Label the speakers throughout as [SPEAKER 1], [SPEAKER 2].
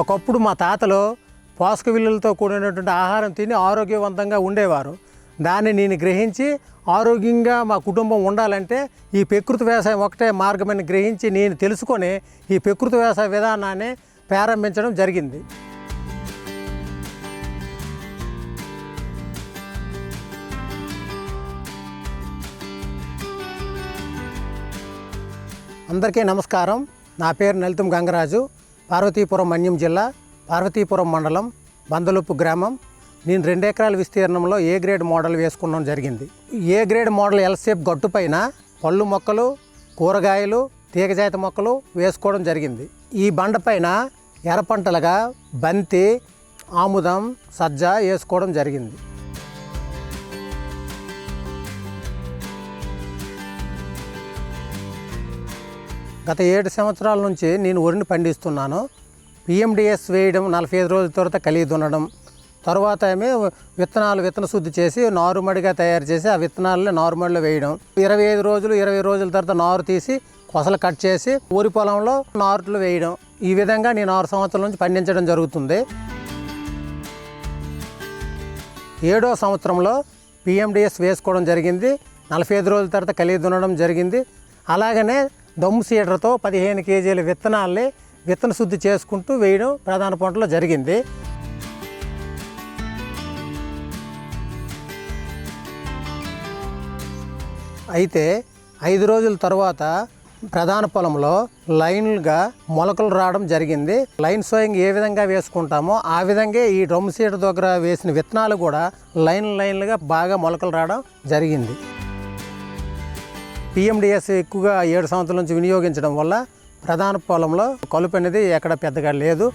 [SPEAKER 1] ఒకప్పుడు మా తాతలు పోషక విలువలతో కూడినటువంటి ఆహారం తిని ఆరోగ్యవంతంగా ఉండేవారు. దాన్ని నేను గ్రహించి ఆరోగ్యంగా మా కుటుంబం ఉండాలంటే ఈ ప్రకృతి వ్యవసాయం ఒకటే మార్గమని గ్రహించి నేను తెలుసుకొని ఈ ప్రకృతి వ్యవసాయ విధానాన్ని ప్రారంభించడం జరిగింది. అందరికీ నమస్కారం. నా పేరు నలితం గంగరాజు. పార్వతీపురం మన్యం జిల్లా పార్వతీపురం మండలం బందలుప్పు గ్రామం. నేను రెండు ఎకరాల విస్తీర్ణంలో ఏ గ్రేడ్ మోడల్ వేసుకున్నాం జరిగింది. A grade model L shape గట్టు పైన పళ్ళు మొక్కలు కూరగాయలు తీగజాతి మొక్కలు వేసుకోవడం జరిగింది. ఈ బండ పైన ఎర్ర పంటలుగా బంతి ఆముదం సజ్జ వేసుకోవడం జరిగింది. గత ఏడు సంవత్సరాల నుంచి నేను వరిని పండిస్తున్నాను. పిఎండిఎస్ వేయడం నలభై ఐదు రోజుల తర్వాత కలిగి దున్నడం తర్వాత ఏమో విత్తనాలు విత్తన శుద్ధి చేసి నారుమడిగా తయారు చేసి ఆ విత్తనాలని నారుమడిలో వేయడం. ఇరవై ఐదు రోజులు ఇరవై రోజుల తర్వాత నారు తీసి కొసలు కట్ చేసి ఊరి పొలంలో నారులు వేయడం. ఈ విధంగా నేను ఆరు సంవత్సరాల నుంచి పండించడం జరుగుతుంది. ఏడో సంవత్సరంలో పిఎండిఎస్ వేసుకోవడం జరిగింది. నలభై ఐదు రోజుల తర్వాత కలిగి దున్నడం జరిగింది. అలాగనే దమ్ము సీడర్తో పదిహేను కేజీల విత్తనాల్ని విత్తన శుద్ధి చేసుకుంటూ వేయడం ప్రధాన పంటలో జరిగింది. అయితే ఐదు రోజుల తర్వాత ప్రధాన పొలంలో లైన్లుగా మొలకలు రావడం జరిగింది. లైన్ సోయింగ్ ఏ విధంగా వేసుకుంటామో ఆ విధంగా ఈ డ్రమ్ సీడ్ దగ్గర వేసిన విత్తనాలు కూడా లైన్ లైన్లుగా బాగా మొలకలు రావడం జరిగింది. పిఎండిఎస్ ఎక్కువగా ఏడు సంవత్సరాల నుంచి వినియోగించడం వల్ల ప్రధాన పొలంలో కలుపు అనేది ఎక్కడ పెద్దగా లేదు.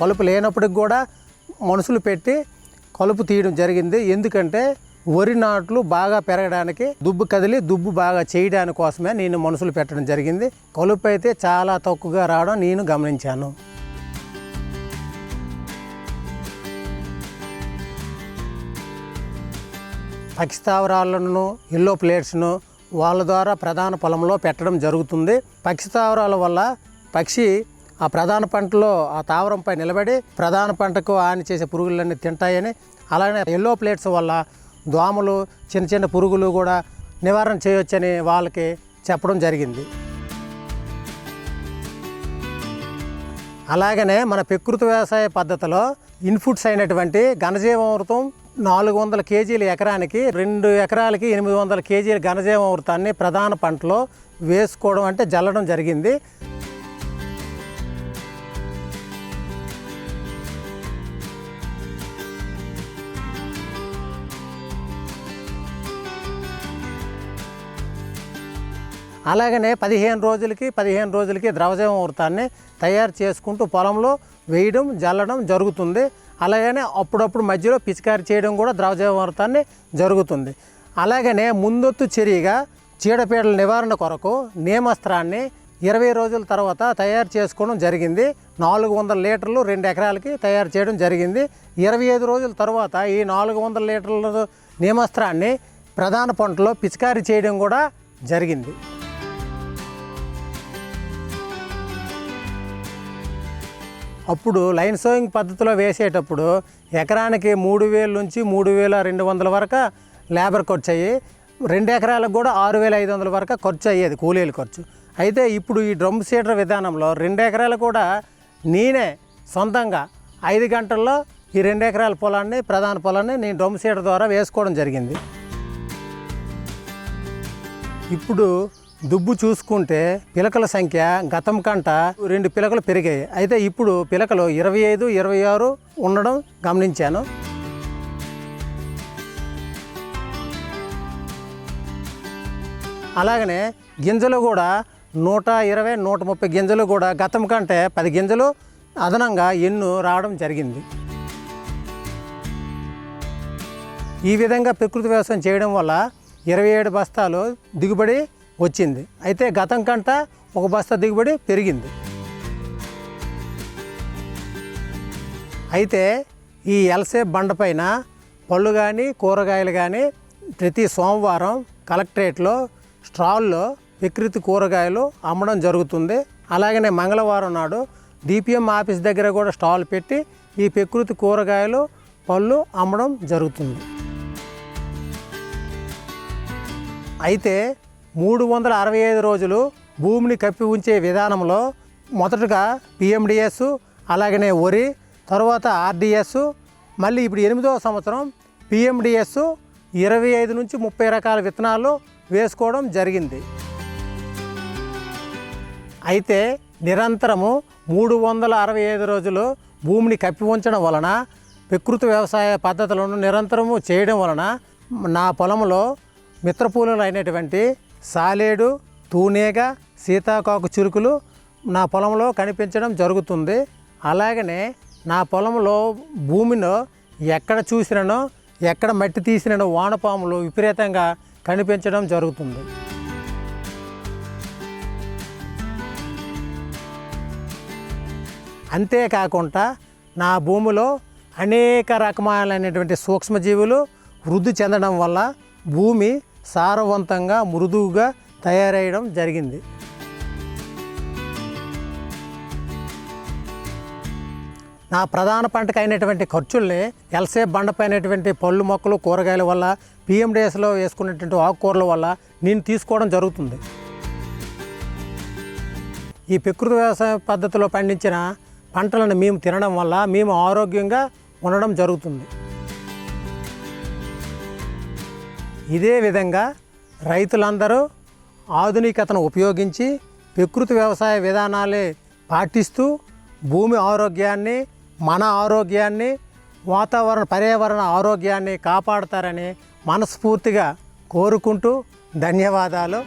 [SPEAKER 1] కలుపు లేనప్పటికి కూడా మనుషులు పెట్టి కలుపు తీయడం జరిగింది. ఎందుకంటే వరి నాట్లు బాగా పెరగడానికి దుబ్బు కదిలి దుబ్బు బాగా చేయడానికి కోసమే నేను మనుషులు పెట్టడం జరిగింది. కలుపు అయితే చాలా తక్కువగా రావడం నేను గమనించాను. పక్షి స్థావరాలను ఎల్లో ప్లేట్స్ను వాళ్ళ ద్వారా ప్రధాన పొలంలో పెట్టడం జరుగుతుంది. పక్షి వల్ల పక్షి ఆ ప్రధాన పంటలో ఆ తావరంపై నిలబడి ప్రధాన పంటకు హాని చేసే పురుగులన్నీ తింటాయని అలానే ఎల్లో ప్లేట్స్ వల్ల దోమలు చిన్న చిన్న పురుగులు కూడా నివారణ చేయొచ్చని వాళ్ళకి చెప్పడం జరిగింది. అలాగనే మన ప్రకృతి వ్యవసాయ పద్ధతిలో ఇన్పుట్స్ అయినటువంటి ఘనజీవామృతం నాలుగు వందల కేజీల ఎకరానికి రెండు ఎకరాలకి ఎనిమిది వందల కేజీల ఘనజీవామృతాన్ని ప్రధాన పంటలో వేసుకోవడం అంటే జల్లడం జరిగింది. అలాగనే పదిహేను రోజులకి పదిహేను రోజులకి ద్రవజీవామృతాన్ని తయారు చేసుకుంటూ పొలంలో వేయడం జల్లడం జరుగుతుంది. అలాగనే అప్పుడప్పుడు మధ్యలో పిచికారి చేయడం కూడా ద్రవజీవామృతాన్ని జరుగుతుంది. అలాగనే ముందొత్తు చర్యగా చీడపీడల నివారణ కొరకు నియమస్త్రాన్ని ఇరవై రోజుల తర్వాత తయారు చేసుకోవడం జరిగింది. నాలుగు వందల లీటర్లు రెండు ఎకరాలకి తయారు చేయడం జరిగింది. ఇరవై ఐదు రోజుల తర్వాత ఈ నాలుగు వందల లీటర్ల నియమస్త్రాన్ని ప్రధాన పంటలో పిచికారీ చేయడం కూడా జరిగింది. అప్పుడు లైన్ సోయింగ్ పద్ధతిలో వేసేటప్పుడు ఎకరానికి మూడు వేల నుంచి మూడు వేల రెండు వందల వరకు లేబర్ ఖర్చు అయ్యి రెండు ఎకరాలకు కూడా ఆరు వేల ఐదు వందల వరకు ఖర్చు అయ్యేది కూలీల ఖర్చు. అయితే ఇప్పుడు ఈ డ్రమ్ సీటర్ విధానంలో రెండు ఎకరాలు కూడా నేనే సొంతంగా ఐదు గంటల్లో ఈ రెండు ఎకరాల పొలాన్ని ప్రధాన పొలాన్ని నేను డ్రమ్ సీటర్ ద్వారా వేసుకోవడం జరిగింది. ఇప్పుడు దుబ్బు చూసుకుంటే పిలకల సంఖ్య గతం కంట రెండు పిలకలు పెరిగాయి. అయితే ఇప్పుడు పిలకలు ఇరవై ఐదు ఇరవై ఆరు ఉండడం గమనించాను. అలాగనే గింజలు కూడా నూట ఇరవై నూట ముప్పై గింజలు కూడా గతం కంటే పది గింజలు అదనంగా ఎన్ను రావడం జరిగింది. ఈ విధంగా ప్రకృతి వ్యవసాయం చేయడం వల్ల ఇరవై ఏడు బస్తాలు దిగుబడి వచ్చింది. అయితే గతం కంట ఒక బస్తా దిగుబడి పెరిగింది. అయితే ఈ ఎల్సే బండపైన పళ్ళు కానీ కూరగాయలు కానీ ప్రతి సోమవారం కలెక్టరేట్లో స్టాల్లో వికృతి కూరగాయలు అమ్మడం జరుగుతుంది. అలాగనే మంగళవారం నాడు డిపిఎం ఆఫీస్ దగ్గర కూడా స్టాల్ పెట్టి ఈ ప్రకృతి కూరగాయలు పళ్ళు అమ్మడం జరుగుతుంది. అయితే మూడు వందల అరవై ఐదు రోజులు భూమిని కప్పి ఉంచే విధానంలో మొదటగా పిఎండిఎస్ అలాగనే వరి తర్వాత ఆర్డిఎస్ మళ్ళీ ఇప్పుడు ఎనిమిదవ సంవత్సరం పిఎండిఎస్ ఇరవై ఐదు నుంచి ముప్పై రకాల విత్తనాలు వేసుకోవడం జరిగింది. అయితే నిరంతరము మూడు వందల అరవై ఐదు రోజులు భూమిని కప్పి ఉంచడం వలన ప్రకృతి వ్యవసాయ పద్ధతులను నిరంతరము చేయడం వలన నా పొలంలో మిత్రపూలలు అయినటువంటి సాలేడు తూనేగ సీతాకాకు చురుకులు నా పొలంలో కనిపించడం జరుగుతుంది. అలాగనే నా పొలంలో భూమిలో ఎక్కడ చూసిననో ఎక్కడ మట్టి తీసిననో వానపాములు విపరీతంగా కనిపించడం జరుగుతుంది. అంతేకాకుండా నా భూమిలో అనేక రకమైనటువంటి సూక్ష్మజీవులు వృద్ధి చెందడం వల్ల భూమి సారవంతంగా మృదువుగా తయారయ్యడం జరిగింది. నా ప్రధాన పంటకు అయినటువంటి ఖర్చుల్ని ఎల్సే బండపైనటువంటి పళ్ళు మొక్కలు కూరగాయల వల్ల పిఎండిఎస్లో వేసుకున్నటువంటి ఆకుకూరల వల్ల నేను తీసుకోవడం జరుగుతుంది. ఈ ప్రకృతి వ్యవసాయ పద్ధతిలో పండించిన పంటలను మేము తినడం వల్ల మేము ఆరోగ్యంగా ఉండడం జరుగుతుంది. ఇదే విధంగా రైతులందరూ ఆధునికతను ఉపయోగించి ప్రకృతి వ్యవసాయ విధానాలే పాటిస్తూ భూమి ఆరోగ్యాన్ని మన ఆరోగ్యాన్ని వాతావరణ పర్యావరణ ఆరోగ్యాన్ని కాపాడతారని మనస్ఫూర్తిగా కోరుకుంటూ ధన్యవాదాలు.